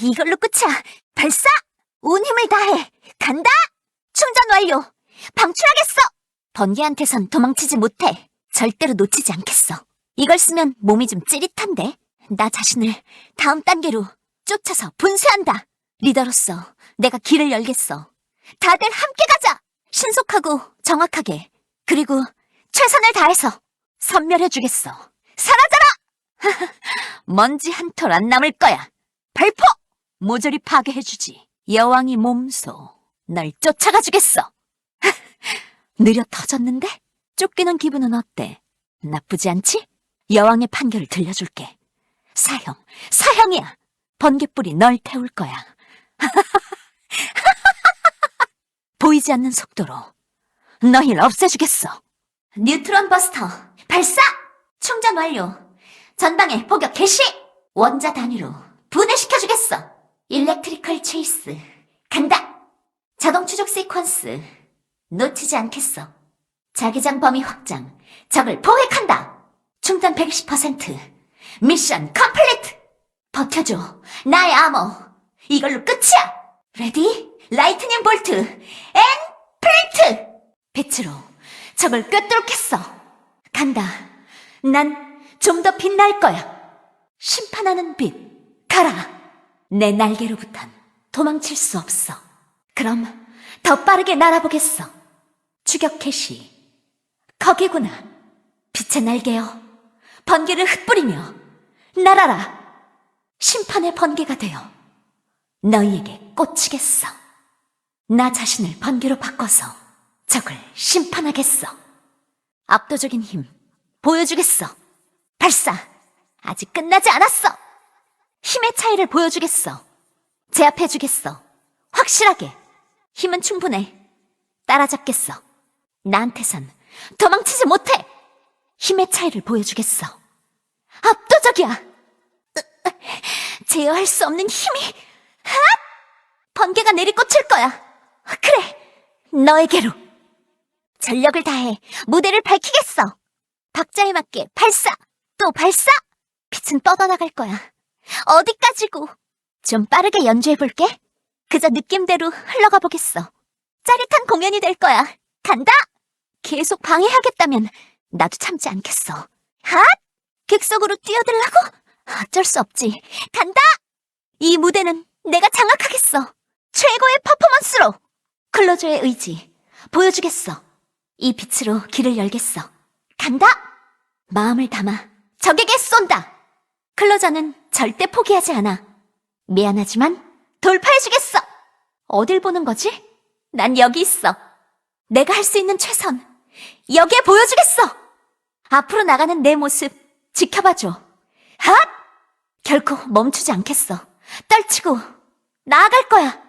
이걸로 끝이야. 발사! 온 힘을 다해. 간다! 충전 완료. 방출하겠어! 번개한테선 도망치지 못해. 절대로 놓치지 않겠어. 이걸 쓰면 몸이 좀 찌릿한데. 나 자신을 다음 단계로 쫓아서 분쇄한다. 리더로서 내가 길을 열겠어. 다들 함께 가자! 신속하고 정확하게. 그리고 최선을 다해서 선멸해주겠어. 사라져라! 먼지 한 톨 안 남을 거야. 발포! 모조리 파괴해주지. 여왕이 몸소 널 쫓아가주겠어. 느려 터졌는데? 쫓기는 기분은 어때? 나쁘지 않지? 여왕의 판결을 들려줄게. 사형, 사형이야. 번개불이 널 태울 거야. 보이지 않는 속도로 너희를 없애주겠어. 뉴트론 버스터 발사! 충전 완료. 전방에 포격 개시! 원자 단위로 분해시켜주겠어. 일렉트리컬 체이스 간다. 자동 추적 시퀀스 놓치지 않겠어. 자기장 범위 확장, 적을 포획한다. 충전 120%. 미션 컴플리트. 버텨줘. 나의 암호. 이걸로 끝이야. 레디? 라이트닝 볼트. 앤 플레이트. 빛으로 적을 꿰뚫겠어. 간다. 난 좀 더 빛날 거야. 심판하는 빛. 가라. 내 날개로부턴 도망칠 수 없어. 그럼 더 빠르게 날아보겠어. 추격 캐시. 거기구나. 빛의 날개여. 번개를 흩뿌리며 날아라. 심판의 번개가 되어 너희에게 꽂히겠어. 나 자신을 번개로 바꿔서 적을 심판하겠어. 압도적인 힘 보여주겠어. 발사. 아직 끝나지 않았어. 힘의 차이를 보여주겠어. 제압해주겠어. 확실하게. 힘은 충분해. 따라잡겠어. 나한테선 도망치지 못해. 힘의 차이를 보여주겠어. 압도적이야. 제어할 수 없는 힘이. 핫! 번개가 내리꽂힐 거야. 그래, 너에게로. 전력을 다해 무대를 밝히겠어. 박자에 맞게 발사, 또 발사. 빛은 뻗어나갈 거야. 어디까지고? 좀 빠르게 연주해볼게. 그저 느낌대로 흘러가 보겠어. 짜릿한 공연이 될 거야. 간다! 계속 방해하겠다면 나도 참지 않겠어. 핫! 객석으로 뛰어들라고? 어쩔 수 없지. 간다! 이 무대는 내가 장악하겠어. 최고의 퍼포먼스로! 클로저의 의지, 보여주겠어. 이 빛으로 길을 열겠어. 간다! 마음을 담아 적에게 쏜다! 클로저는 절대 포기하지 않아. 미안하지만 돌파해주겠어! 어딜 보는 거지? 난 여기 있어. 내가 할 수 있는 최선. 여기에 보여주겠어! 앞으로 나가는 내 모습 지켜봐줘. 핫! 결코 멈추지 않겠어. 떨치고 나아갈 거야.